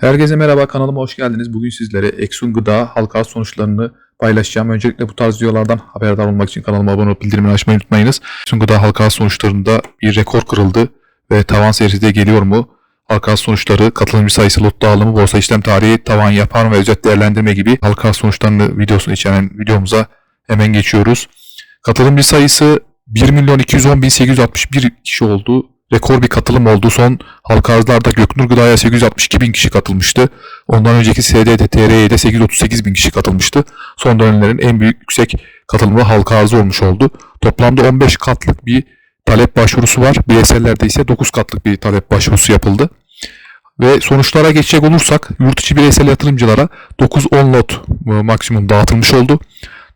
Herkese merhaba kanalıma hoş geldiniz. Bugün sizlere Exxon Gıda halka sonuçlarını paylaşacağım. Öncelikle bu tarz videolardan haberdar olmak için kanalıma abone olup bildirimleri açmayı unutmayınız. Exxon Gıda halka sonuçlarında bir rekor kırıldı ve tavan serisi de geliyor mu? Halka sonuçları, katılımcı sayısı, lot dağılımı, borsa işlem tarihi, tavan yapan ve özet değerlendirme gibi halka sonuçlarını videosunu içeren videomuza hemen geçiyoruz. Katılımcı sayısı 1 milyon 210 bin 861 kişi oldu. Rekor bir katılım oldu. Son halka arzlarda Göknur Gıda'ya 862 bin kişi katılmıştı. Ondan önceki SDT TR'ye de 838 bin kişi katılmıştı. Son dönemlerin en büyük yüksek katılımı halka arzı olmuş oldu. Toplamda 15 katlık bir talep başvurusu var. Bireysellerde ise 9 katlık bir talep başvurusu yapıldı. Ve sonuçlara geçecek olursak yurt içi bireysel yatırımcılara 9-10 lot e, maksimum dağıtılmış oldu.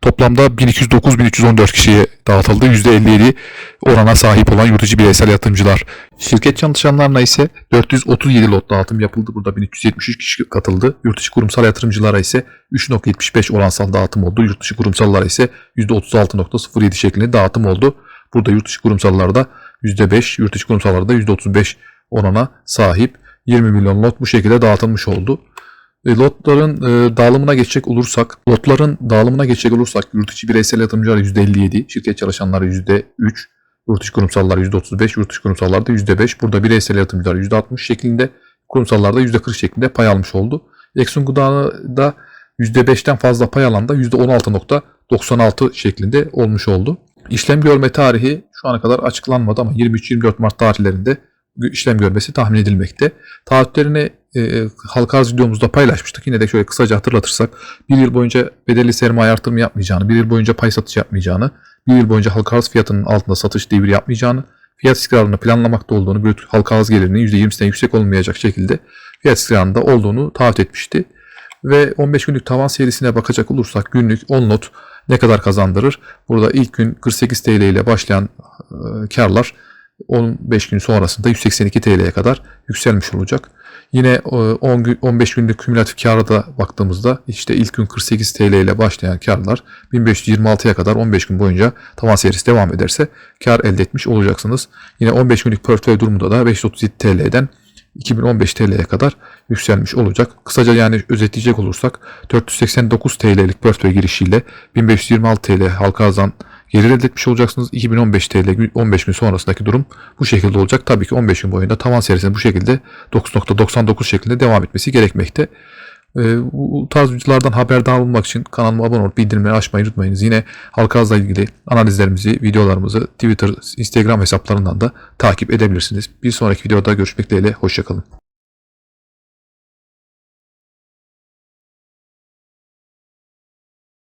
Toplamda 1209-1314 kişiye dağıtıldı. %57 orana sahip olan yurt içi bireysel yatırımcılar. Şirket çalışanlarına ise 437 lot dağıtım yapıldı. Burada 1373 kişi katıldı. Yurt içi kurumsal yatırımcılara ise 3.75 oransal dağıtım oldu. Yurt dışı kurumsallara ise %36.07 şeklinde dağıtım oldu. Burada yurt dışı kurumsallarda %5, yurt dışı kurumsallarda %35 orana sahip 20 milyon lot bu şekilde dağıtılmış oldu. E, Lotların e, dağılımına geçecek olursak, lotların dağılımına geçecek olursak yurt içi bireysel yatırımcılar %57, şirket çalışanları %3, yurt içi kurumsallar %35, yurt dışı kurumsallarda %5. Burada bireysel yatırımcılar %60 şeklinde, kurumsallarda %40 şeklinde pay almış oldu. Exxon Gıda'da %5'ten fazla pay alan da %16.96 şeklinde olmuş oldu. İşlem görme tarihi şu ana kadar açıklanmadı ama 23-24 Mart tarihlerinde işlem görmesi tahmin edilmekte. Taahhütlerini e, halka arz videomuzda paylaşmıştık. Yine de şöyle kısaca hatırlatırsak bir yıl boyunca bedelli sermaye artırımı yapmayacağını, bir yıl boyunca pay satış yapmayacağını, bir yıl boyunca halka arz fiyatının altında satış devri yapmayacağını, fiyat istikrarını planlamakta olduğunu, bir halka arz gelirinin %20'sinden yüksek olmayacak şekilde fiyat istikrarında olduğunu taahhüt etmişti. Ve 15 günlük tavan serisine bakacak olursak günlük 10 lot ne kadar kazandırır? Burada ilk gün 48 TL ile başlayan e, karlar 15 gün sonrasında 182 TL'ye kadar yükselmiş olacak. Yine 10 gün, 15 günlük kümülatif kâra da baktığımızda işte ilk gün 48 TL ile başlayan karlar 1526'ya kadar 15 gün boyunca tavan serisi devam ederse kar elde etmiş olacaksınız. Yine 15 günlük portföy durumunda da 537 TL'den 2015 TL'ye kadar yükselmiş olacak. Kısaca yani özetleyecek olursak 489 TL'lik portföy girişiyle 1526 TL halka arzdan gelir elde etmiş olacaksınız. 2015 TL 15 gün sonrasındaki durum bu şekilde olacak. Tabii ki 15 gün boyunca tavan serisinin bu şekilde 9.99 şeklinde devam etmesi gerekmekte. Ee, bu tarz videolardan haberdar olmak için kanalıma abone olup bildirimleri açmayı unutmayınız. Yine halka arzla ilgili analizlerimizi, videolarımızı Twitter, Instagram hesaplarından da takip edebilirsiniz. Bir sonraki videoda görüşmek dileğiyle. Hoşçakalın.